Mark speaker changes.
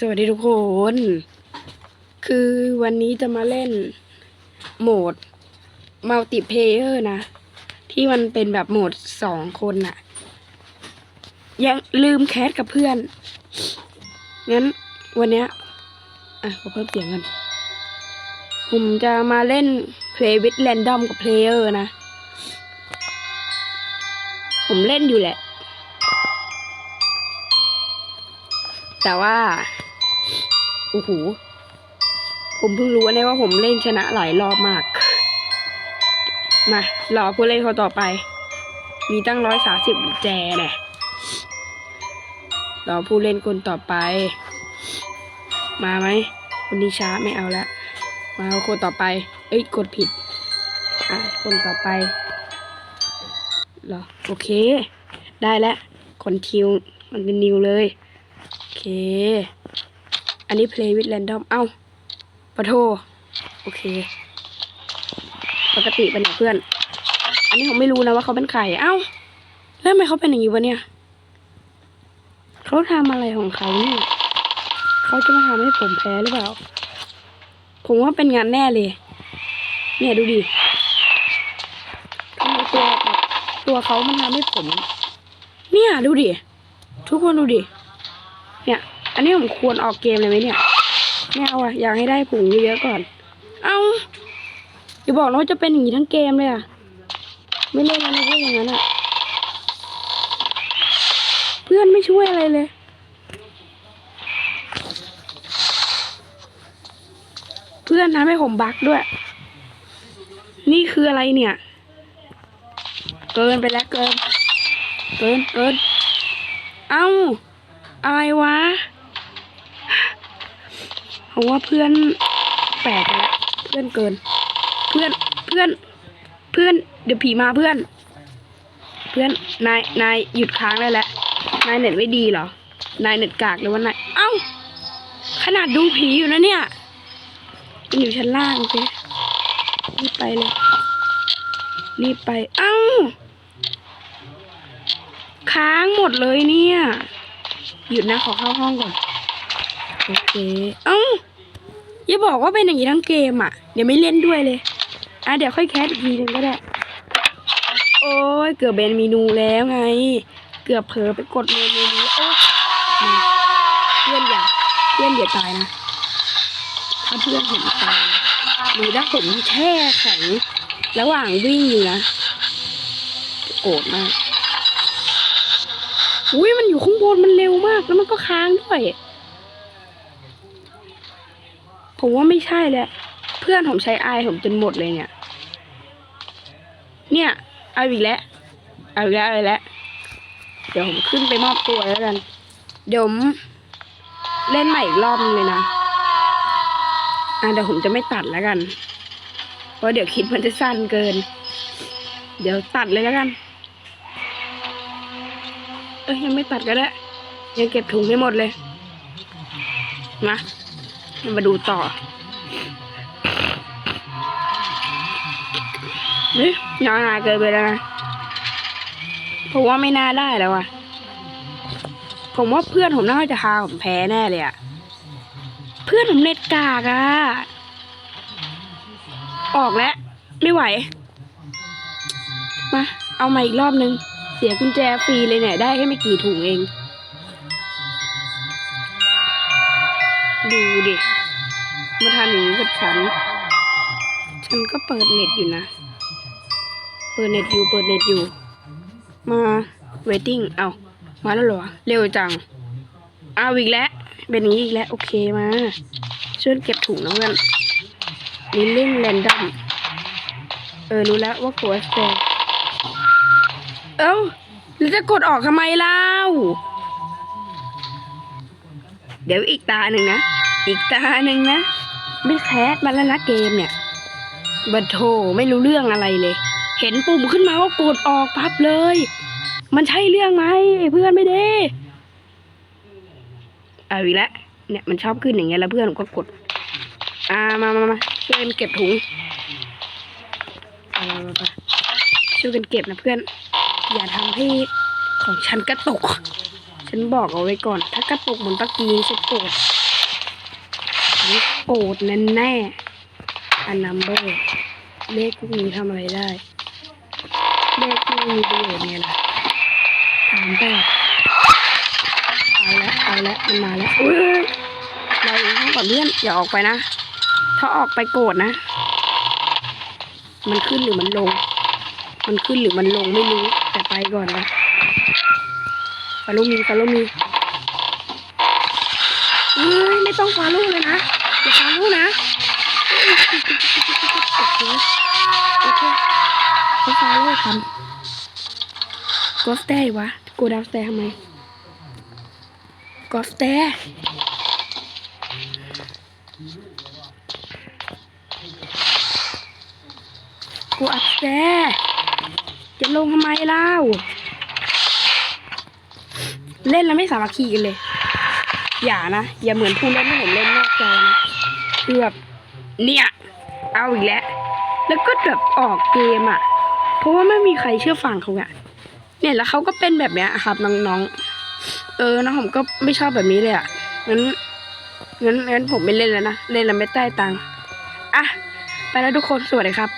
Speaker 1: สวัสดีทุกคน คือวันนี้จะมาเล่นโหมดมัลติเพเยอร์นะ ที่มันเป็นแบบโหมดสองคนน่ะ ยังลืมแคสกับเพื่อน งั้นวันเนี้ย อะขอเพิ่มเสียงกัน ผมจะมาเล่น Play with Random กับ Player นะ ผมเล่นอยู่แหละแต่ว่า อ้โหผมเพิ่งรู้นะว่าผมเล่นชนะหลายรอบมาก มารอผู้เล่นคนต่อไป มีตั้งร้อยสาสิบแจเนี่ยรอผู้เล่นคนต่อไป มาไหมคนนี้ช้าไม่เอาละมาคนต่อไป เอ้ยกดผิด อะคนต่อไปหรอโอเค ได้แล้วคนทิวมันเป็นนิวเลย โอเค อันนี้ play with random เอ้าปะโท โอเค ปกติเป็นยเพื่อน อันนี้ผมไม่รู้นะว่าเขาเป็นใคร เอ้า แล้วทำไมเขาเป็นอย่างนี้วะเนี่ย เขาทำอะไรของเขาเนี่ยเขาจะมาทำให้ผมแพ้หรือเปล่า ผมว่าเป็นงานแน่เลย เนี่ยดูดิทำไมตัวตัวเขามันทำให้ผม เนี่ยดูดิ ทุกคนดูดิ เนี่ย อันนี้ผมควรออกเกมเลยไหมเนี่ยไม่เอาอะอยากให้ได้ผงเยอะๆก่อน เอาอย่าบอกนะว่าจะเป็นอย่างนี้ทั้งเกมเลยอะไม่เล่นแล้วนะพวกอย่างนั้นอะเพื่อนไม่ช่วยอะไรเลย เพื่อนทำให้ผมบักด้วย นี่คืออะไรเนี่ย เกินไปแล้วเกิน เกินเกิน เอ้า อะไรวะ ผมว่าเพื่อนแปลกแล้วเพื่อนเกิน เพื่อนเพื่อนเพื่อนเดี๋ยวผีมาเพื่อน เพื่อนนายนายหยุดค้างได้แล้วนายเน็ตไม่ดีเหรอนายเน็ตกากหรือว่านายเอ้า ขนาดดูผีอยู่นะเนี่ยมันอยู่ชั้นล่างโอเครีบไปเลยรีบไป เอ้า ค้างหมดเลยเนี่ย หยุดนะขอเข้าห้องก่อน โอเค เอ้า อย่าบอกว่าเป็นอย่างนี้ทั้งเกมอะ เดี๋ยวไม่เล่นด้วยเลย อะเดี๋ยวค่อยแคสอีกทีนึงก็ได้ โอ้ยเกือบเป็นเมนูแล้วไง เกือบเผลอไปกดเมนูนี้โอ้มาเพื่อนอย่าเพื่อนอย่าตายนะถ้าเพื่อนผมตายหรือถ้าผมแช่แข็งระหว่างวิ่งอยู่นะโกรธมากอุ้ยมันอยู่ข้างบนมันเร็วมากแล้วมันก็ค้างด้วย ผมว่าไม่ใช่แหละเพื่อนผมใช้ไอผมจนหมดเลยเนี่ย เนี่ยเอาอีกแล้วเอาอีกแล้วเอาอีกแล้ว เดี๋ยวผมขึ้นไปมอบตัวแล้วกัน เดี๋ยวผมเล่นใหม่อีกรอบนึงเลยนะ อะเดี๋ยวผมจะไม่ตัดแล้วกัน เพราะเดี๋ยวคลิปมันจะสั้นเกิน เดี๋ยวตัดเลยแล้วกัน เอ้ยยังไม่ตัดก็ได้ ยังเก็บถุงไม่หมดเลย มา มาดูต่อเฮ้ยยานานเกินไปแล้วนะผมว่าไม่น่าได้แล้วอะผมว่าเพื่อนผมน่าจะพาผมแพ้แน่เลยอะเพื่อนผมเน็ตกากอะออกแล้ว ไม่ไหว มา เอามาอีกรอบนึง เสียกุญแจฟรีเลยเนี่ย ได้แค่ไม่กี่ถุงเอง ดูดิมาทำอย่างนี้กับฉัน ฉันก็เปิดเน็ตอยู่นะ เปิดเน็ตอยู่ เปิดเน็ตอยู่ มา waiting เอามาแล้วเหรอ เร็วจังเอาอีกแล้ว เป็นอย่างนี้อีกแล้ว โอเคมาช่วยเก็บถุงนะเพื่อนนี่เล่นแรนดอม เออ รู้แล้วว่าโกสเตเอ้าแล้วจะกดออกทำไมเล่า เดี๋ยวอีกตาหนึ่งนะ อีกตาหนึ่งนะไม่แคสมาแล้วนะเกมเนี่ย บัตโทไม่รู้เรื่องอะไรเลย เห็นปุ่มขึ้นมาก็กดออกปั๊บเลย มันใช่เรื่องไหมเพื่อนไม่ได้เอาอีกแล้วเนี่ยมันชอบขึ้นอย่างเงี้ยแล้วเพื่อนผมก็กด อ่ามามามาช่วยกันเก็บถุงมามามาช่วยกันเก็บนะเพื่อน อย่าทำให้ของฉันกระตก ฉันบอกเอาไว้ก่อน ถ้ากระตุกเหมือนตะกี้ฉันโกรธ โกรธแน่แน่อันนัมเบอร์เลขพวกนี้ทำอะไรได้ เลขที่มีประโยชน์เนี่ยนะถามแต่เอาละเอาละมันมาแล้วอุ้ยเราอยู่ห้องก่อนเพื่อนอย่าออกไปนะ ถ้าออกไปโกรธนะ มันขึ้นหรือมันลง มันขึ้นหรือมันลงไม่รู้แต่ไปก่อนนะฟาลูมีฟาลูมีเอ้ยไม่ต้องฟาลูเลยนะ อย่าฟาลูนะโอเคโอเคไม่ฟาลูทำกอสเต้วะกูดาวสเต้ทำไมกอสเต้กูอัพสเต้จะลงทำไมเล่า เล่นแล้วไม่สามัคคีกันเลย อย่านะ อย่าเหมือนผู้เล่นที่ผมเล่นนอกจอนะคือบเนี่ย เอาอีกแล้ว แล้วก็แบบออกเกมอะ เพราะว่าไม่มีใครเชื่อฟังเขาอะเนี่ยแล้วเขาก็เป็นแบบเนี้ยครับน้องๆ เออนะผมก็ไม่ชอบแบบนี้เลยอะ งั้น งั้นงั้นผมไม่เล่นแล้วนะ เล่นแล้วไม่ได้ตังค์ อะ ไปแล้วทุกคน สวัสดีครับ